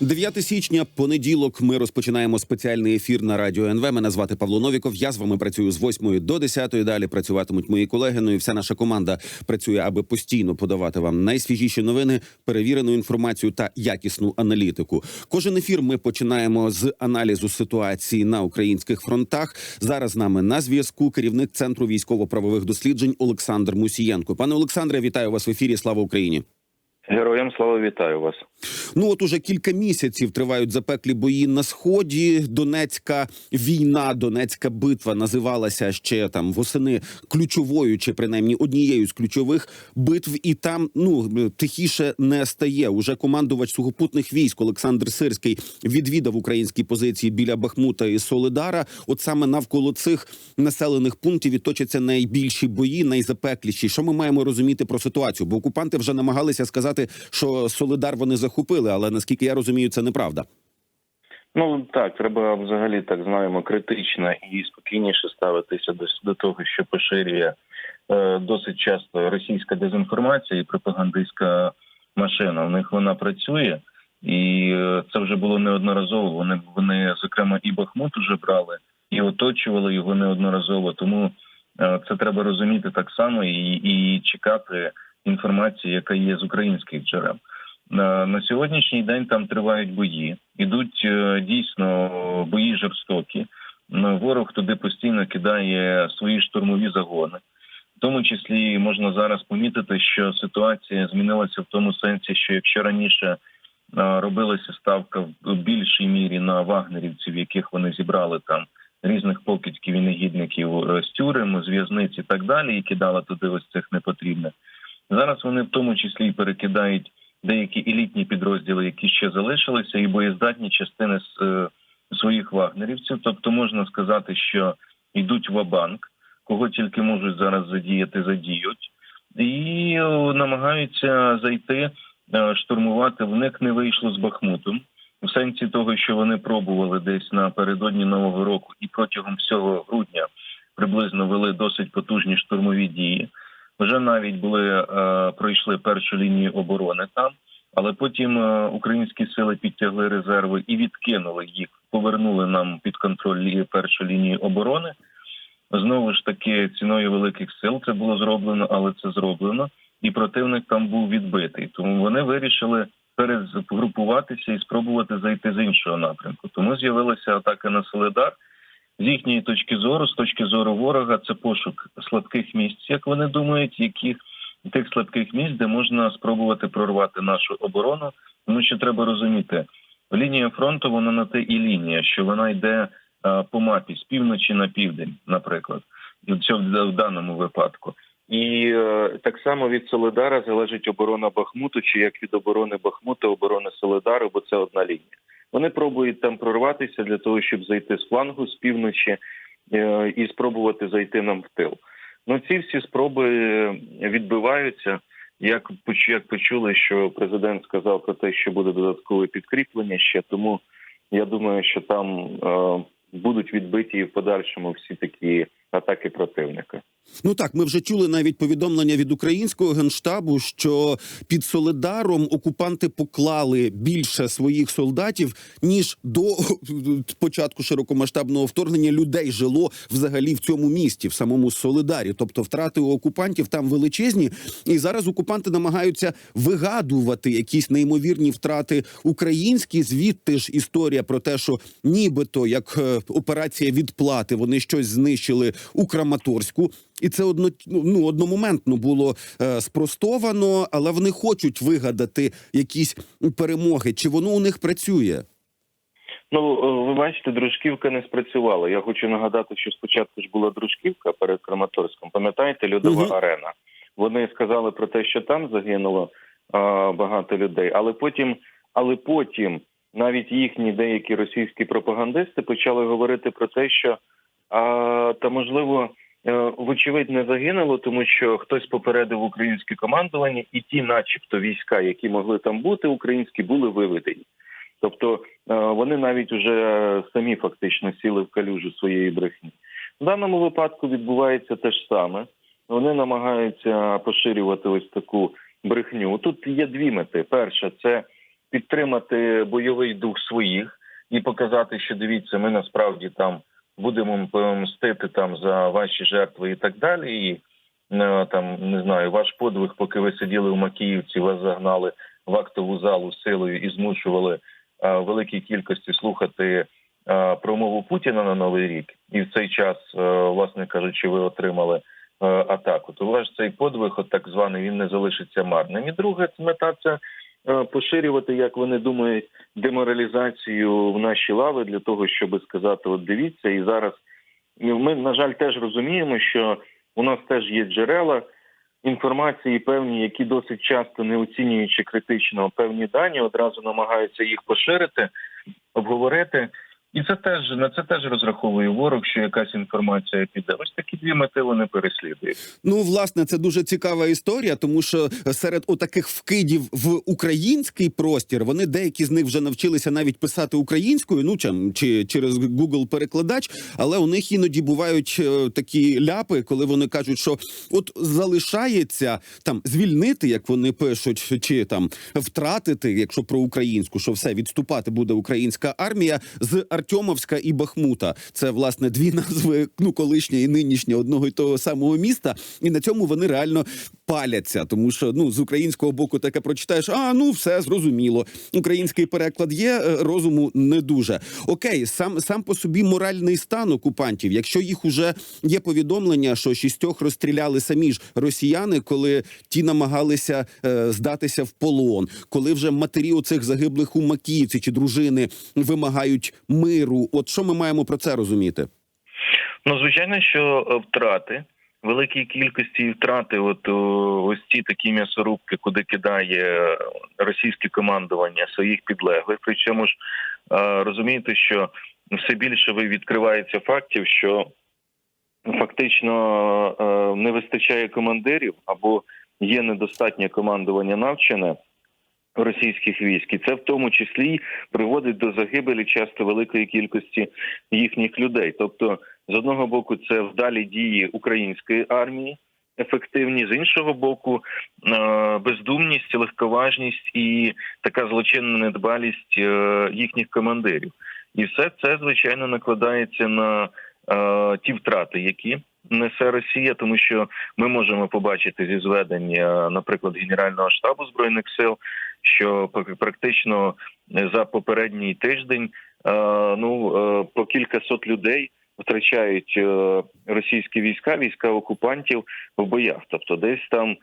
9 січня, понеділок. Ми розпочинаємо спеціальний ефір на радіо НВ. Мене звати Павло Новіков. Я з вами працюю з 8 до 10. Далі працюватимуть мої колеги. Ну і вся наша команда працює, аби постійно подавати вам найсвіжіші новини, перевірену інформацію та якісну аналітику. Кожен ефір ми починаємо з аналізу ситуації на українських фронтах. Зараз з нами на зв'язку керівник центру військово-правових досліджень Олександр Мусієнко. Пане Олександре, вітаю вас в ефірі. Слава Україні. Героям слава вітаю вас. Ну от уже кілька місяців тривають запеклі бої на сході. Донецька війна, Донецька битва називалася ще там восени ключовою, чи принаймні однією з ключових битв. І там ну тихіше не стає. Уже командувач сухопутних військ Олександр Сирський відвідав українські позиції біля Бахмута і Солидара. От саме навколо цих населених пунктів і точаться найбільші бої, найзапекліші. Що ми маємо розуміти про ситуацію? Бо окупанти вже намагалися сказати, що Солидар вони захопили, але наскільки я розумію, це неправда. Ну так, треба взагалі так знаємо критично і спокійніше ставитися до, до того, що поширює е, досить часто російська дезінформація і пропагандистська машина. У них вона працює, і е, це вже було неодноразово. Вони вони, зокрема, і Бахмут уже брали, і оточували його неодноразово. Тому е, це треба розуміти так само і, і чекати інформації, яка є з українських джерел. На, сьогоднішній день там тривають бої, ідуть е, дійсно бої жорстокі. Ворог туди постійно кидає свої штурмові загони. В тому числі можна зараз помітити, що ситуація змінилася в тому сенсі, що якщо раніше е, робилася ставка в більшій мірі на вагнерівців, яких вони зібрали там різних покидьків і негідників е, з тюрем, з в'язниць і так далі, і кидали туди ось цих непотрібних. Зараз вони в тому числі і перекидають деякі елітні підрозділи, які ще залишилися, і боєздатні частини е, своїх вагнерівців. Тобто можна сказати, що йдуть в банк кого тільки можуть зараз задіяти, задіють, і е, намагаються зайти, е, штурмувати. В них не вийшло з Бахмутом. У сенсі того, що вони пробували десь напередодні нового року, і протягом всього грудня приблизно вели досить потужні штурмові дії. Вже навіть були е, пройшли першу лінію оборони там, але потім е, українські сили підтягли резерви і відкинули їх, повернули нам під контроль першу лінію оборони. Знову ж таки, ціною великих сил це було зроблено, але це зроблено, і противник там був відбитий. Тому вони вирішили перезгрупуватися і спробувати зайти з іншого напрямку. Тому з'явилася атака на Солидар. З їхньої точки зору, з точки зору ворога, це пошук слабких місць, як вони думають, яких тих слабких місць, де можна спробувати прорвати нашу оборону. Тому що треба розуміти, лінія фронту вона на те і лінія, що вона йде е, по мапі з півночі на південь, наприклад, це в, в даному випадку. І е, так само від Солидара залежить оборона Бахмуту, чи як від оборони Бахмута, оборони Солидару, бо це одна лінія. Вони пробують там прорватися для того, щоб зайти з флангу з півночі е, і спробувати зайти нам в тил. Ну ці всі спроби відбиваються. Як як почули, що президент сказав про те, що буде додаткове підкріплення ще, тому я думаю, що там е, будуть відбиті і в подальшому всі такі атаки противника. Ну так, ми вже чули навіть повідомлення від українського генштабу, що під Солидаром окупанти поклали більше своїх солдатів ніж до початку широкомасштабного вторгнення людей жило взагалі в цьому місті, в самому Солидарі. Тобто втрати у окупантів там величезні, і зараз окупанти намагаються вигадувати якісь неймовірні втрати українські. Звідти ж історія про те, що нібито як е, операція відплати вони щось знищили у Краматорську. І це одно ну одномоментно було е, спростовано, але вони хочуть вигадати якісь перемоги. Чи воно у них працює? Ну, е, ви бачите, дружківка не спрацювала. Я хочу нагадати, що спочатку ж була дружківка перед Краматорськом. Пам'ятаєте, льодова Мгм. арена. Вони сказали про те, що там загинуло а, багато людей, але потім, але потім навіть їхні деякі російські пропагандисти почали говорити про те, що а, та можливо. Е, Вочевидь, не загинуло, тому що хтось попередив українське командування, і ті, начебто, війська, які могли там бути, українські, були виведені. Тобто е, вони навіть уже самі фактично сіли в калюжу своєї брехні. В даному випадку відбувається те ж саме. вони намагаються поширювати ось таку брехню. Тут є дві мети: перша це підтримати бойовий дух своїх і показати, що дивіться, ми насправді там будемо мстити там за ваші жертви і так далі. І е, там не знаю, ваш подвиг, поки ви сиділи в Макіївці, вас загнали в актову залу силою і змушували е, великій кількості слухати е, промову Путіна на новий рік, і в цей час, власне кажучи, ви отримали атаку. То ваш цей подвиг, от так званий, він не залишиться марним. І друге мета це поширювати, як вони думають, деморалізацію в наші лави для того, щоб сказати: от дивіться, і зараз ми на жаль теж розуміємо, що у нас теж є джерела інформації певні, які досить часто не оцінюючи критично певні дані, одразу намагаються їх поширити, обговорити. І це теж на це теж розраховує ворог, що якась інформація піде. Ось такі дві мети вони переслідують. Ну, власне, це дуже цікава історія, тому що серед отаких вкидів в український простір вони деякі з них вже навчилися навіть писати українською, ну чим чи через Google перекладач. Але у них іноді бувають е, такі ляпи, коли вони кажуть, що от залишається там звільнити, як вони пишуть, чи там втратити, якщо про українську, що все відступати буде українська армія з Артемовська і Бахмута. Це власне дві назви, ну колишня і нинішня одного і того самого міста. І на цьому вони реально паляться, тому що ну з українського боку таке прочитаєш. А ну все зрозуміло. Український переклад є, е, розуму не дуже. Окей, сам сам по собі моральний стан окупантів. Якщо їх уже є повідомлення, що шістьох розстріляли самі ж росіяни, коли ті намагалися е, здатися в полон, коли вже матері оцих загиблих у Макіївці чи дружини вимагають миру. От що ми маємо про це розуміти? Ну, звичайно, що е, втрати. Великій кількості втрати, от ось ці такі м'ясорубки, куди кидає російське командування своїх підлеглих. Причому ж е, розумієте, що все більше ви відкривається фактів, що фактично е, не вистачає командирів або є недостатнє командування навчене російських військ, і це в тому числі приводить до загибелі часто великої кількості їхніх людей. Тобто, з одного боку, це вдалі дії української армії. Ефективні з іншого боку, е, бездумність, легковажність і така злочинна недбалість е, їхніх командирів, і все це звичайно накладається на е, ті втрати, які несе Росія, тому що ми можемо побачити зі зведення, наприклад, Генерального штабу збройних сил, що практично за попередній тиждень ну по кількасот людей втрачають російські війська, війська окупантів в боях, тобто десь там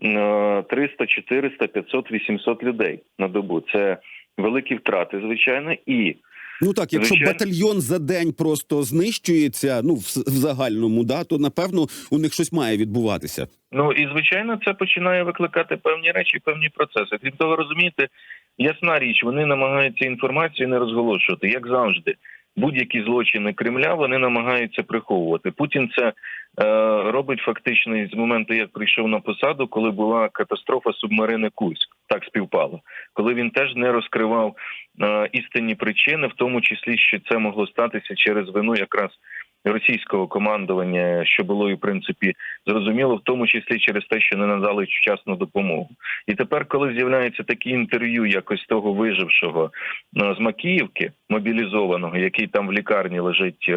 300, 400, 500, 800 людей на добу. Це великі втрати, звичайно, і Ну так, якщо Звичай... батальйон за день просто знищується, ну в, в загальному, да, то напевно у них щось має відбуватися. Ну і звичайно, це починає викликати певні речі, певні процеси. Крім того, розумієте, ясна річ, вони намагаються інформацію не розголошувати, як завжди. Будь-які злочини Кремля вони намагаються приховувати. Путін це е, робить фактично з моменту, як прийшов на посаду, коли була катастрофа субмарини Курськ. Так співпало, коли він теж не розкривав е, істинні причини, в тому числі, що це могло статися через вину якраз російського командування, що було і в принципі зрозуміло, в тому числі через те, що не надали вчасну допомогу. І тепер, коли з'являються такі інтерв'ю, якось того вижившого е, з Макіївки, мобілізованого, який там в лікарні лежить.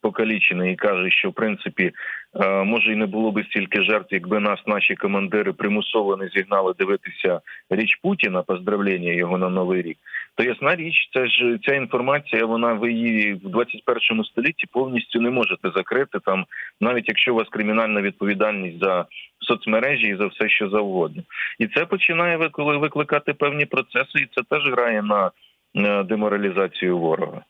Покалічений і каже, що в принципі е, може і не було би стільки жертв, якби нас наші командири примусово не зігнали дивитися річ Путіна, поздравлення його на новий рік. То ясна річ, це ж ця інформація. Вона ви її в 21 столітті повністю не можете закрити там, навіть якщо у вас кримінальна відповідальність за соцмережі і за все, що завгодно, і це починає викли- викликати певні процеси, і це теж грає на е, деморалізацію ворога.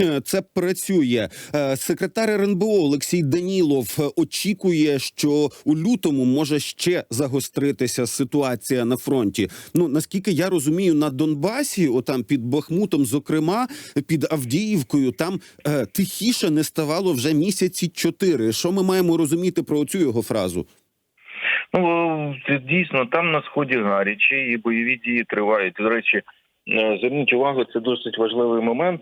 Е, Це працює. Е, Секретар РНБО Олексій Данілов е, очікує, що у лютому може ще загостритися ситуація на фронті. Ну наскільки я розумію, на Донбасі, отам під Бахмутом, зокрема під Авдіївкою, там е, тихіше не ставало вже місяці чотири. Що ми маємо розуміти про цю його фразу? Ну дійсно там на сході гаряче і бойові дії тривають. До речі, е, зверніть увагу, це досить важливий момент,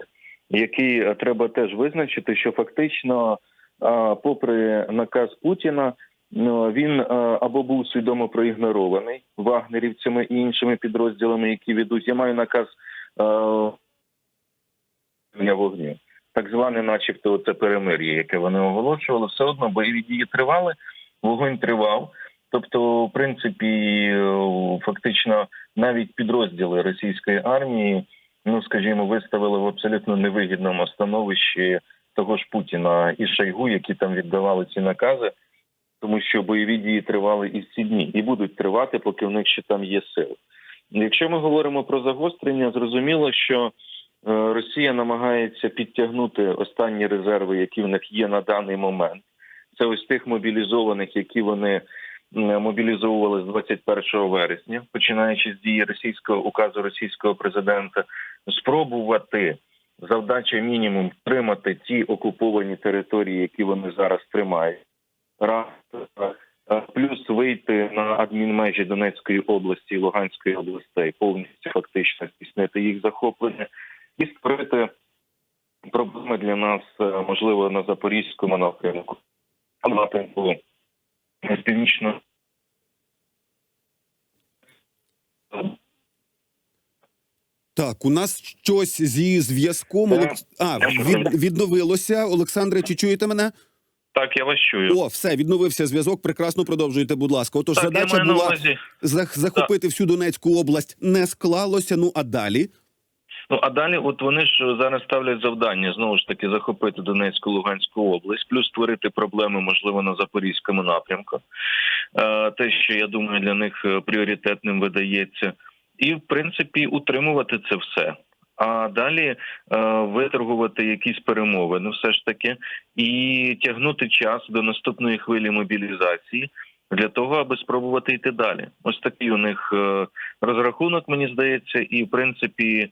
який е, треба теж визначити, що фактично, е, попри наказ Путіна, Ну, Він е, або був свідомо проігнорований вагнерівцями і іншими підрозділами, які ведуть. Я маю наказ е, вогню. Так зване, начебто, це перемир'я, яке вони оголошували, все одно бойові дії тривали, вогонь тривав. Тобто, в принципі, е, фактично навіть підрозділи російської армії, ну скажімо, виставили в абсолютно невигідному становищі того ж Путіна і Шойгу, які там віддавали ці накази, тому що бойові дії тривали і ці дні, і будуть тривати, поки в них ще там є сили. Якщо ми говоримо про загострення, зрозуміло, що е, Росія намагається підтягнути останні резерви, які в них є на даний момент. Це ось тих мобілізованих, які вони мобілізовували з 21 вересня, починаючи з дії російського указу російського президента, спробувати завдача мінімум втримати ті окуповані території, які вони зараз тримають. Раз е, плюс вийти на адмінмежі Донецької області і Луганської областей, повністю фактично здійснити їх захоплення і створити проблеми для нас, е, можливо, на запорізькому напрямку, напрямку з північно. Так, у нас щось зі зв'язком. Так. Олекс- А, від, відновилося. Олександре, чи чуєте мене? Так, я вас чую. О, все, відновився зв'язок. Прекрасно продовжуйте, будь ласка. Отож, так, задача була захопити всю Донецьку область. Не склалося. Ну а далі? Ну а далі, от вони ж зараз ставлять завдання знову ж таки захопити Донецьку Луганську область, плюс створити проблеми, можливо, на запорізькому напрямку. Е, Те, що я думаю, для них е, пріоритетним видається, і в принципі утримувати це все. А далі е, виторгувати якісь перемовини, все ж таки, і тягнути час до наступної хвилі мобілізації для того, аби спробувати йти далі. Ось такий у них е, розрахунок, мені здається, і в принципі.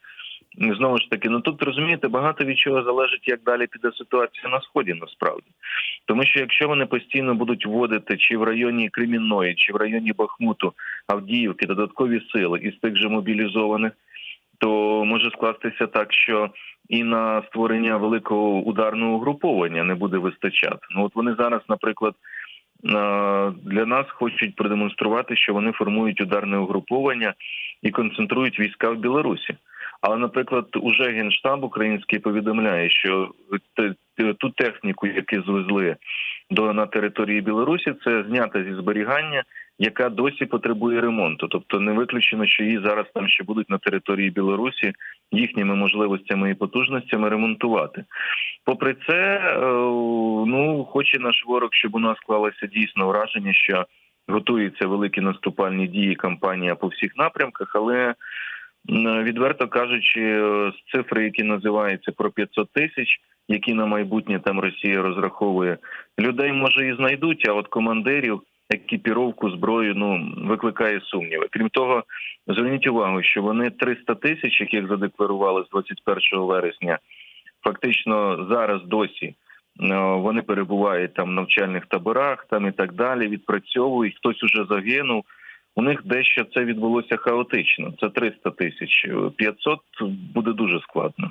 Знову ж таки, ну тут розумієте, багато від чого залежить, як далі піде ситуація на сході, насправді, тому що якщо вони постійно будуть вводити чи в районі Кремінної, чи в районі Бахмуту, Авдіївки додаткові сили із тих же мобілізованих, то може скластися так, що і на створення великого ударного угруповання не буде вистачати. Ну от вони зараз, наприклад, для нас хочуть продемонструвати, що вони формують ударне угруповання і концентрують війська в Білорусі. Але, наприклад, уже генштаб український повідомляє, що ту техніку, яку звезли до на території Білорусі, це знята зі зберігання, яка досі потребує ремонту. Тобто не виключено, що її зараз там ще будуть на території Білорусі їхніми можливостями і потужностями ремонтувати. Попри це, е, ну хоче наш ворог, щоб у нас склалося дійсно враження, що готуються великі наступальні дії кампанія по всіх напрямках, але Відверто кажучи, е, з цифри, які називаються про 500 тисяч, які на майбутнє там Росія розраховує, людей може і знайдуть, а от командирів, екіпіровку, зброю ну викликає сумніви. Крім того, зверніть увагу, що вони 300 тисяч, яких задекларували з 21 вересня, фактично зараз досі. е, Вони перебувають там в навчальних таборах, там і так далі, відпрацьовують. Хтось уже загинув. У них дещо це відбулося хаотично. Це 300 тисяч. 500 буде дуже складно.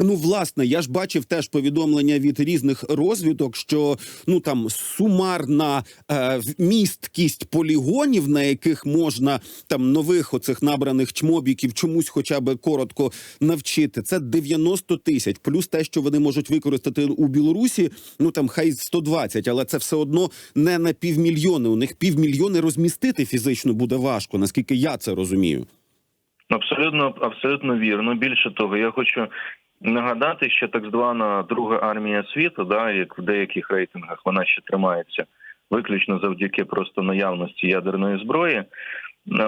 Ну, власне, я ж бачив теж повідомлення від різних розвідок, що ну там сумарна е, місткість полігонів, на яких можна там нових оцих набраних чмобіків чомусь, хоча б коротко навчити, це 90 тисяч. Плюс те, що вони можуть використати у Білорусі, ну там хай 120, але це все одно не на півмільйони. У них півмільйони розмістити фізично буде важко, наскільки я це розумію. Абсолютно, абсолютно вірно. Більше того, я хочу нагадати, що так звана друга армія світу, да, як в деяких рейтингах вона ще тримається виключно завдяки просто наявності ядерної зброї. Е,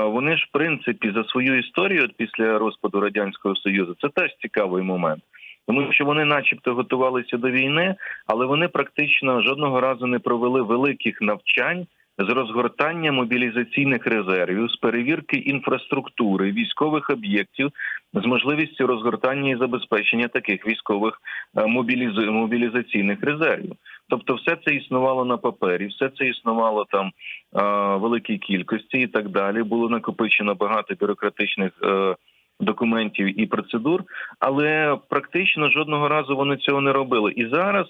Вони ж, в принципі, за свою історію після розпаду радянського союзу, це теж цікавий момент. Тому що вони, начебто, готувалися до війни, але вони практично жодного разу не провели великих навчань з розгортання мобілізаційних резервів, з перевірки інфраструктури військових об'єктів, з можливістю розгортання і забезпечення таких військових е, мобіліз- мобілізаційних резервів. Тобто, все це існувало на папері, все це існувало там е, великій кількості і так далі. Було накопичено багато бюрократичних. Е, Документів і процедур, але практично жодного разу вони цього не робили. І зараз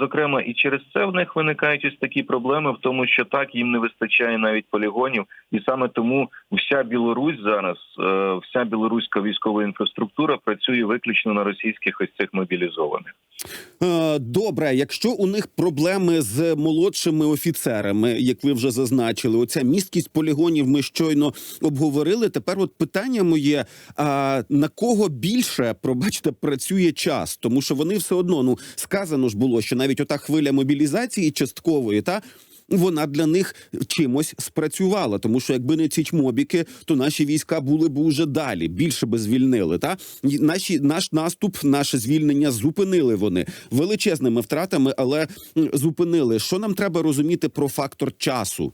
Зокрема, і через це в них виникають ось такі проблеми, в тому, що так їм не вистачає навіть полігонів, і саме тому вся Білорусь зараз, е, вся білоруська військова інфраструктура працює виключно на російських ось цих мобілізованих. Е, Добре, якщо у них проблеми з молодшими офіцерами, як ви вже зазначили, оця місткість полігонів ми щойно обговорили. Тепер от питання моє: а на кого більше пробачте працює час? Тому що вони все одно ну сказано ж було, що навіть ота хвиля мобілізації часткової та. Вона для них чимось спрацювала, тому що якби не ці чмобіки, то наші війська були б уже далі, більше би звільнили. Та наші наш наступ, наше звільнення зупинили вони величезними втратами, але зупинили. Що нам треба розуміти про фактор часу?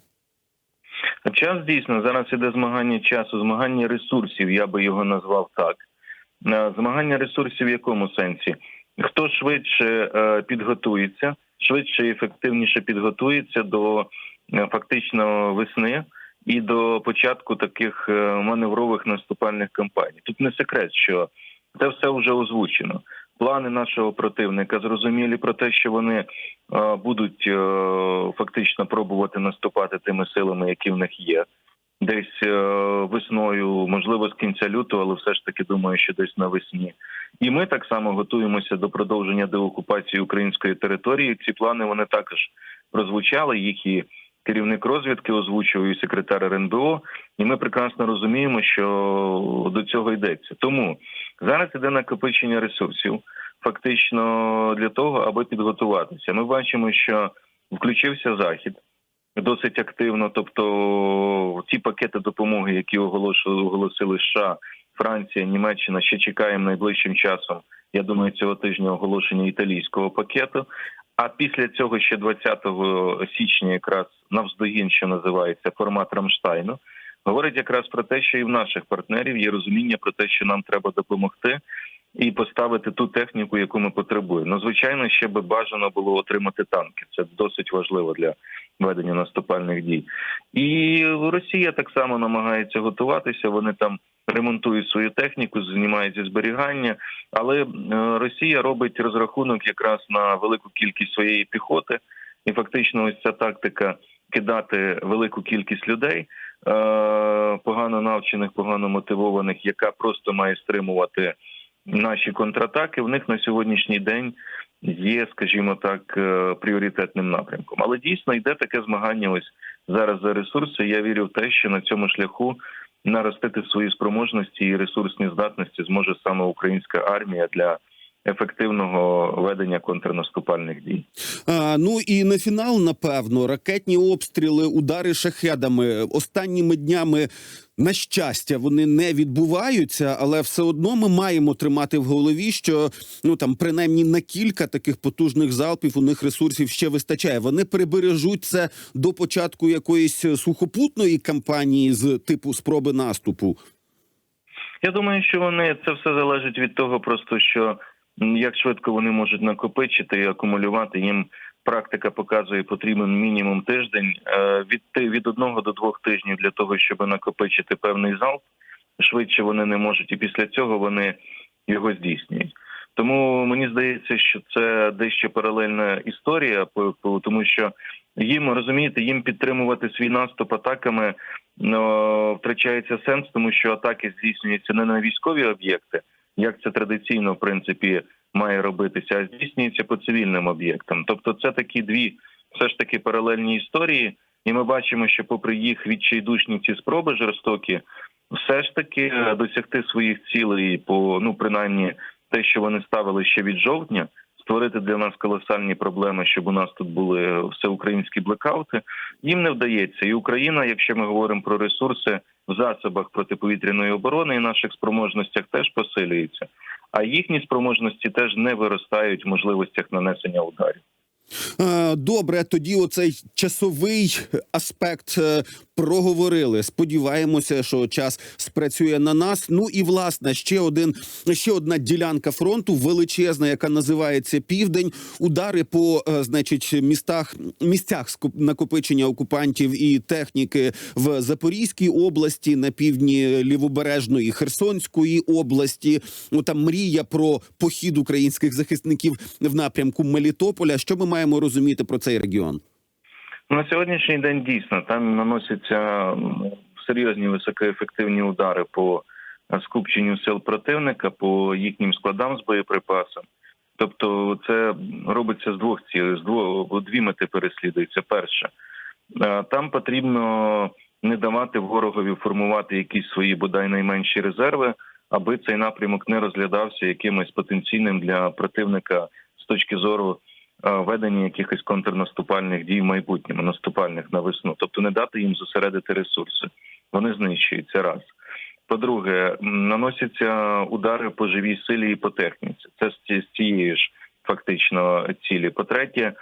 Час дійсно зараз іде змагання часу, змагання ресурсів. Я би його назвав так. Е, Змагання ресурсів в якому сенсі? Хто швидше е, підготується, швидше і ефективніше підготується до е, фактично весни і до початку таких е, маневрових наступальних кампаній. Тут не секрет, що це все вже озвучено. Плани нашого противника зрозумілі про те, що вони е, будуть фактично пробувати наступати тими силами, які в них є. Десь е, весною, можливо, з кінця лютого, але все ж таки думаю, що десь навесні. І ми так само готуємося до продовження деокупації української території. Ці плани вони також прозвучали. Їх і керівник розвідки озвучував, і секретар РНБО. І ми прекрасно розуміємо, що до цього йдеться. Тому зараз іде накопичення ресурсів, фактично для того, аби підготуватися. Ми бачимо, що включився захід досить активно. Тобто, ті пакети допомоги, які оголошували оголосили США, Франція, Німеччина, ще чекаємо найближчим часом. Я думаю, цього тижня оголошення італійського пакету. А після цього ще 20 січня, якраз навздогін, що називається формат Рамштайну, говорить якраз про те, що і в наших партнерів є розуміння про те, що нам треба допомогти і поставити ту техніку, яку ми потребуємо. Ну, звичайно, ще би бажано було отримати танки. Це досить важливо для ведення наступальних дій. І Росія так само намагається готуватися. Вони там ремонтують свою техніку, знімають зі зберігання, але е, Росія робить розрахунок якраз на велику кількість своєї піхоти, і фактично, ось ця тактика кидати велику кількість людей. е, Погано навчених, погано мотивованих, яка просто має стримувати наші контратаки. В них на сьогоднішній день є, скажімо так, е, пріоритетним напрямком. Але дійсно йде таке змагання. Ось зараз за ресурси. Я вірю в те, що на цьому шляху наростити свої спроможності і ресурсні здатності зможе саме українська армія для ефективного ведення контрнаступальних дій. А, ну і на фінал, напевно, ракетні обстріли, удари шахедами останніми днями. На щастя, вони не відбуваються, але все одно ми маємо тримати в голові, що ну там принаймні на кілька таких потужних залпів у них ресурсів ще вистачає. Вони перебережуть це до початку якоїсь сухопутної кампанії з типу спроби наступу. Я думаю, що вони це все залежить від того, просто що як швидко вони можуть накопичити і акумулювати. Їм практика показує, потрібен мінімум тиждень е, від від одного до двох тижнів для того, щоб накопичити певний залп. Швидше вони не можуть, і після цього вони його здійснюють. Тому мені здається, що це дещо паралельна історія, тому що їм розумієте, їм підтримувати свій наступ атаками ну, втрачається сенс, тому що атаки здійснюються не на військові об'єкти, як це традиційно в принципі має робитися, а здійснюється по цивільним об'єктам. Тобто, це такі дві все ж таки паралельні історії, і ми бачимо, що попри їх відчайдушні ці спроби жорстокі, все ж таки е, досягти своїх цілей по ну принаймні те, що вони ставили ще від жовтня. Створити для нас колосальні проблеми, щоб у нас тут були всеукраїнські блекаути, їм не вдається. І Україна, якщо ми говоримо про ресурси в засобах протиповітряної оборони і наших спроможностях, теж посилюється. А їхні спроможності теж не виростають в можливостях нанесення ударів. Е, Добре, тоді оцей часовий аспект е, проговорили. Сподіваємося, що час спрацює на нас. Ну і власне ще один ще одна ділянка фронту величезна, яка називається Південь. Удари по е, значить містах місцях накопичення окупантів і техніки в Запорізькій області, на півдні лівобережної Херсонської області. Ну там мрія про похід українських захисників в напрямку Мелітополя. Що ми маємо розуміти про цей регіон? На сьогоднішній день дійсно там наносяться серйозні високоефективні удари по е, скупченню сил противника, по їхнім складам з боєприпасом. Тобто, це робиться з двох цілей, з двох дві мети переслідуються. Перше, там потрібно не давати ворогові формувати якісь свої бодай найменші резерви, аби цей напрямок не розглядався якимось потенційним для противника з точки зору ведення якихось контрнаступальних дій в майбутньому, наступальних на весну, тобто не дати їм зосередити ресурси. Вони знищуються раз. По-друге, наносяться удари по живій силі і по техніці. Це з з цієї ж фактично цілі. По-третє,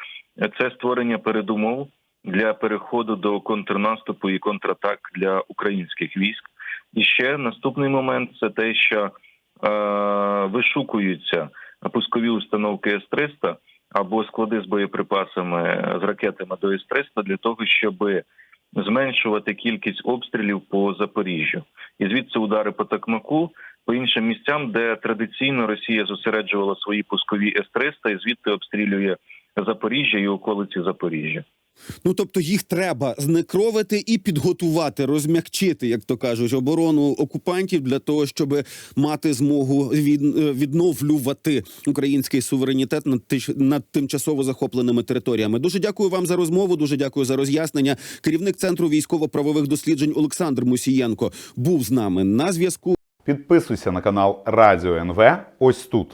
це створення передумов для переходу до контрнаступу і контратак для українських військ. І ще наступний момент це те, що е, вишукуються пускові установки С-300 або склади з боєприпасами з ракетами до С-300 для того, щоб зменшувати кількість обстрілів по Запоріжжю, і звідси удари по Токмаку, по іншим місцям, де традиційно Росія зосереджувала свої пускові С-300 і звідти обстрілює Запоріжжя і околиці Запоріжжя. Ну тобто їх треба знекровити і підготувати, розм'якчити, як то кажуть, оборону окупантів для того, щоб мати змогу від, відновлювати український суверенітет над, тиш- над тимчасово захопленими територіями. Дуже дякую вам за розмову. Дуже дякую за роз'яснення. Керівник центру військово-правових досліджень Олександр Мусієнко був з нами на зв'язку. Підписуйся на канал Радіо НВ ось тут.